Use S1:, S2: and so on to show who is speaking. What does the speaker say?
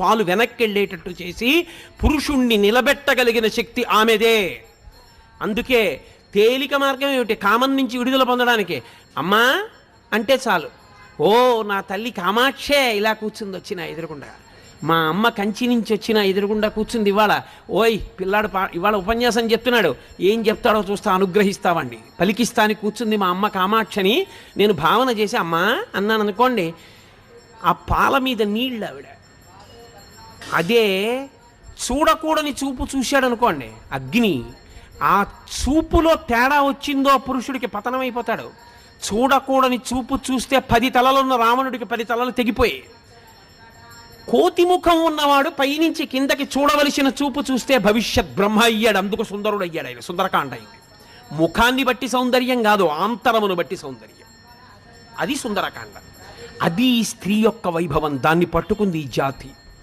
S1: పాలు వెనక్కి వెళ్ళేటట్టు చేసి పురుషుణ్ణి నిలబెట్టగలిగిన శక్తి ఆమెదే. అందుకే తేలిక మార్గం ఏమిటి? కామం నుంచి విడుదల పొందడానికి. అమ్మా అంటే చాలు. ఓ నా తల్లి కామాక్షే ఇలా కూర్చుంది వచ్చిన ఎదురుకుండా మా అమ్మ కంచి నుంచి వచ్చిన ఎదురుగుండా కూర్చుంది ఇవాళ. ఓయ్ పిల్లాడు పా ఇవాళ ఉపన్యాసం చెప్తున్నాడు. ఏం చెప్తాడో చూస్తా అనుగ్రహిస్తావండి పలికిస్తాని కూర్చుంది మా అమ్మ కామాక్షని. నేను భావన చేసి అమ్మా అన్నాను అనుకోండి ఆ పాల మీద నీళ్ళు ఆవిడ. అదే చూడకూడని చూపు చూశాడు అనుకోండి అగ్ని ఆ చూపులో తేడా వచ్చిందో పురుషుడికి పతనమైపోతాడు చూడకూడని చూపు చూస్తే పది తలలున్న రావణుడికి పది తలలు తెగిపోయాయి కోతిముఖం ఉన్నవాడు పైనుంచి కిందకి చూడవలసిన చూపు చూస్తే భవిష్యత్ బ్రహ్మ అయ్యాడు అందుకు సుందరుడు అయ్యాడు ఆయన సుందరకాండ అయింది ముఖాన్ని బట్టి సౌందర్యం కాదు ఆంతరమును బట్టి సౌందర్యం. అది సుందరకాండ. అది స్త్రీ యొక్క వైభవం దాన్ని పట్టుకుంది ఈ జాతి.